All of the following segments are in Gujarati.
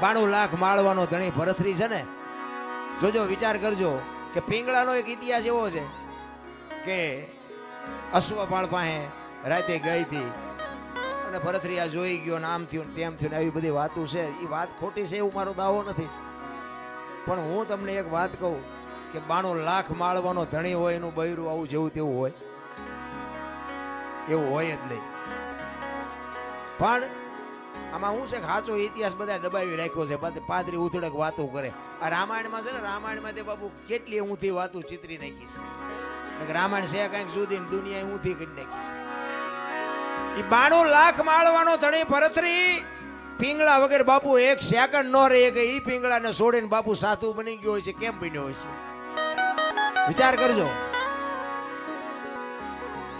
બાણું લાખ માળવાનો ધણી ભરથરી છે ને? જોજો, વિચાર કરજો કે પિંગળાનો એક ઇતિહાસ એવો છે કે અશ્વપાળ પાસે રાતે ગઈ હતી અને ભરથરી આ જોઈ ગયો ને આમ થયું તેમ થયું ને આવી બધી વાતો છે. એ વાત ખોટી છે એવું મારો દાવો નથી. પણ હું તમને એક વાત કહું કે બાણું લાખ માળવાનો ધણી હોય એનું બૈરું આવું જેવું તેવું હોય. એવું હોય જ નહીં. પણ આમાં શું છે સાચો ઇતિહાસ બધા દબાવી રાખ્યો છે. પાદરી ઉથડક વાતો કરે. આ રામાયણમાં છે ને રામાયણમાં તે બાપુ કેટલી ઊંધી વાતો ચિતરી નાખી છે. રામાયણ છે કંઈક સુધી દુનિયા ઊંધી કરી નાખી છે. એ બાણું લાખ માળવાનો ધણી ભરતરી, પિંગળા વગર બાપુ એક સેકન્ડ નો રહે કે ઈ પિંગળાને છોડીને બાપુ સાતું બની ગયો હોય છે, કેમ બન્યો હોય છે? વિચાર કરજો.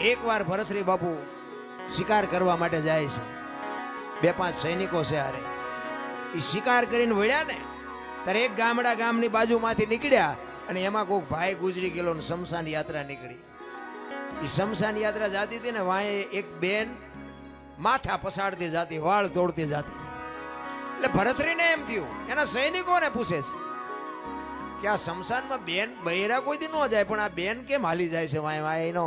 એકવાર ભરતરી બાપુ શિકાર કરવા માટે જાય છે. બે પાંચ સૈનિકો છે હારે. એ શિકાર કરીને વળ્યા ને, ત્યારે એક ગામડા ગામની બાજુમાંથી નીકળ્યા અને એમાં કોઈક ભાઈ ગુજરી ગયેલો ને શમશાન યાત્રા નીકળી. એ શમશાન યાત્રા જાતી હતી ને વાંહે એક બેન માથા પસાડતી જાતી, વાળ તોડતી જાતી. એટલે ભરતરીને એમ થયું, એના સૈનિકોને પૂછે છે કે આ શમશાનમાં બેન બૈરા કોઈ દી ન જાય, પણ આ બેન કેમ હાલી જાય છે? વાંય વાંય એનો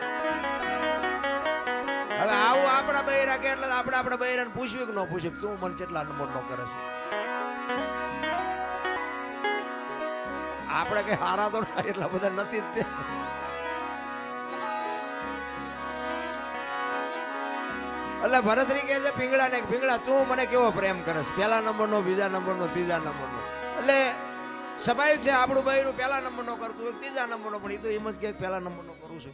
આપણા બૈરા કે એટલે આપણે આપણા બૈરાને પૂછવી કે ન પૂછ્યું તું મને કેટલા નંબર નો કરે છે? આપણે કઈ હારા તો એટલા બધા નથી તે. એટલે ભરતરી કહે છે પીંગળા ને પીંગળા તું મને કેવો પ્રેમ કરસ પહેલા નંબરનો, બીજા નંબરનો, ત્રીજા નંબરનો. એટલે સ્વાભાવિક છે, આપણું બૈરું પહેલા નંબરનો કરતું હોય ત્રીજા નંબરનો, પણ એ તો એમ જ કે પહેલા નંબરનો કરું છું.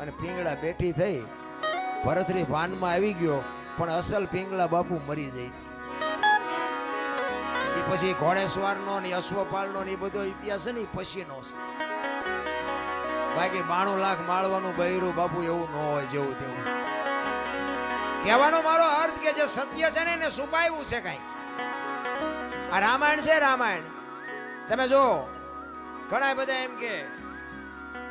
અને પીંગળા બેઠી થઈ. ભરતરી ભાનમાં આવી ગયો, પણ અસલ પીંગળા બાપુ મરી જાય એ પછી ઘોડેસવારનો ને અશ્વપાલનો ને એ બધો ઇતિહાસ ને પછીનો છે. બાકી બાણું લાખ માળવાનું બૈરું બાપુ એવું ન હોય જેવું તેવું. કહેવાનો મારો અર્થ કે જે સત્ય છે ને એને છુપાયું છે કઈ. આ રામાયણ છે રામાયણ. તમે જો ઘણા બધા એમ કે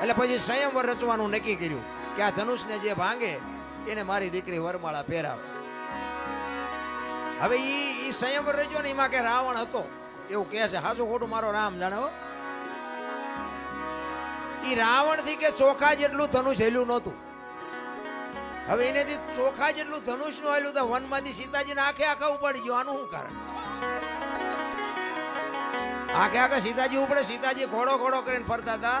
એટલે પછી સંયમવર રચવાનું નક્કી કર્યું કે આ ધનુષને જે ભાંગે, એને મારી દીકરી વરમાળા પહેરાવે. હવે ઈ ઈ સંયમવર રચ્યો ને એમાં કે રાવણ હતો. એવું કહે છે હાજુ ખોટું મારો રામ જાણે ઈ રાવણથી કે ચોખા જેટલું ધનુષ હેલ્યું નહોતું. હવે એનેથી ચોખા જેટલું ધનુષનું હેલ્યું તો વનમાંથી સીતાજીને આખે આખા ઉપાડી ગયો. આનું શું કારણ? આખે આખા સીતાજી ઉપડે, સીતાજી ઘોડો ઘોડો કરીને ફરતા હતા.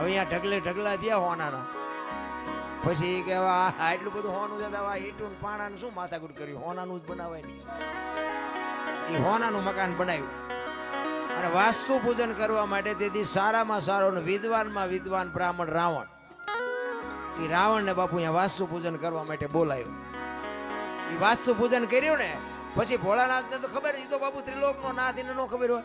હવે અહીંયા ઢગલે ઢગલા થયા હોનારા પછી કેવા આટલું બધું હોનું છે, તો હવે આ પાણાનું શું માથાકૂટ કર્યું? હોનાનું જ બનાવાય નહીં. એ હોનાનું મકાન બનાવ્યું. અને વાસ્તુ પૂજન કરવા માટે તેથી સારામાં સારો વિદ્વાનમાં વિદ્વાન બ્રાહ્મણ રાવણ. એ રાવણને બાપુ અહીંયા વાસ્તુ પૂજન કરવા માટે બોલાયો એ વાસ્તુ પૂજન કર્યું ને, પછી ભોળાનાથને તો ખબર એ તો બાપુ ત્રિલોકનો નાથ, એને નો ખબર હોય.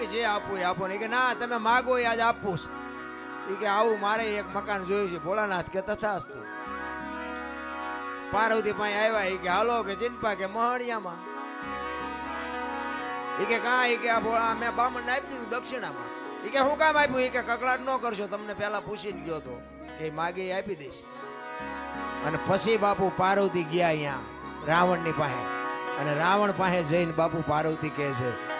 કે જે આપવું એ આપો ને. કે, ના, તમે માગો એ આજ આપવું છે. એ કે, આવું મારે એક મકાન જોયું છે. ભોળાનાથ કે, તથાસ્તુ. પાર્વતી પાસે આવ્યા એ કે, હાલો કે ચિંપા કે મહણિયામાં. એ કે, કા? એ કે, આ ભોળા મેં બામણને આપી દીધું દક્ષિણામાં. એ કે, હું કામ આપ્યું? એ કે, કકડાટ ન કરશો, તમને પહેલા પૂછીને ગયો તો. કે માગે આપી દઈશ. અને પછી બાપુ પાર્વતી ગયા અહીંયા રાવણની પાસે. અને રાવણ પાસે જઈને બાપુ પાર્વતી કહે છે